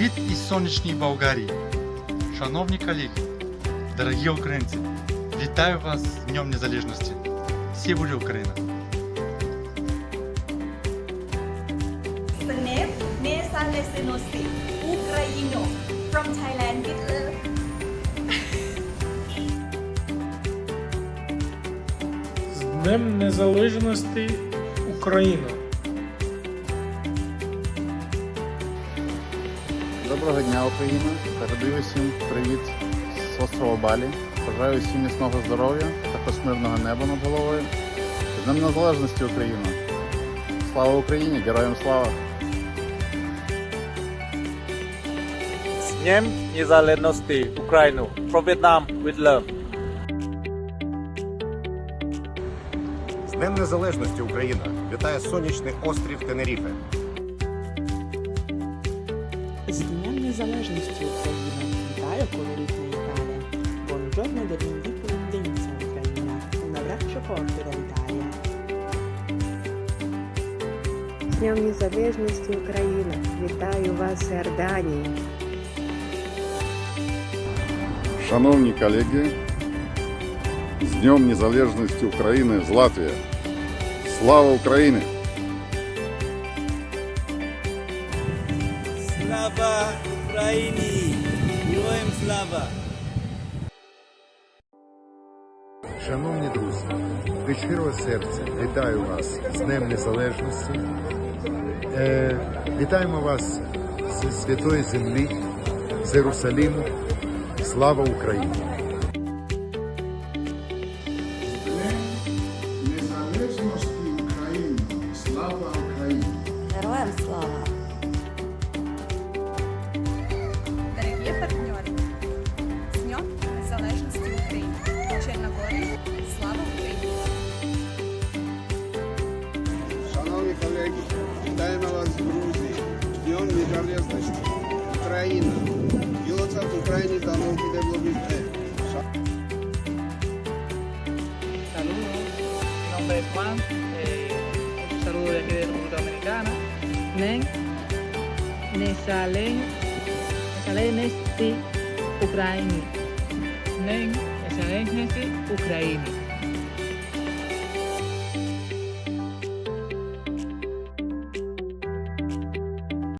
Привіт із сонячній Болгарії. Шановні колеги, дорогі українці, вітаю вас з Днем Незалежності. Всі буде Україна! From Thailand З Днем Незалежності Україна. Доброго дня, Україна! Передаю всім привіт з острова Балі. Бажаю всім міцного здоров'я, також мирного неба над головою. З Днем Незалежності Україна! Слава Україні! Героям слава! З Днем Незалежності Україну. From Vietnam with love. З Днем Незалежності Україна! Вітає сонячний острів Тенеріфе. Незалежності України вітаю колоритна Італія. Buongiorno dell'indipendenza Україна. Un abbraccio forte dall'Italia. З Днем Незалежності Україна! Вітаю вас з Іорданії! Шановні колеги, з Днем Незалежності України з Латвії. Слава Україні! Слава Україні! Героям слава! Шановні друзі, від щирого серця вітаю вас з Днем Незалежності. Е, вітаємо вас з святої землі, з Єрусалиму. Слава Україні! З Днем Незалежності. Україна. Ділоця в Україні давно буде блогісти. Saludos, mi nombre es Juan, eh, un saludo de aquí de República Dominicana. Nen, Nesalen, Nesalen Ukraini. Nen, Nesalen Ukraini.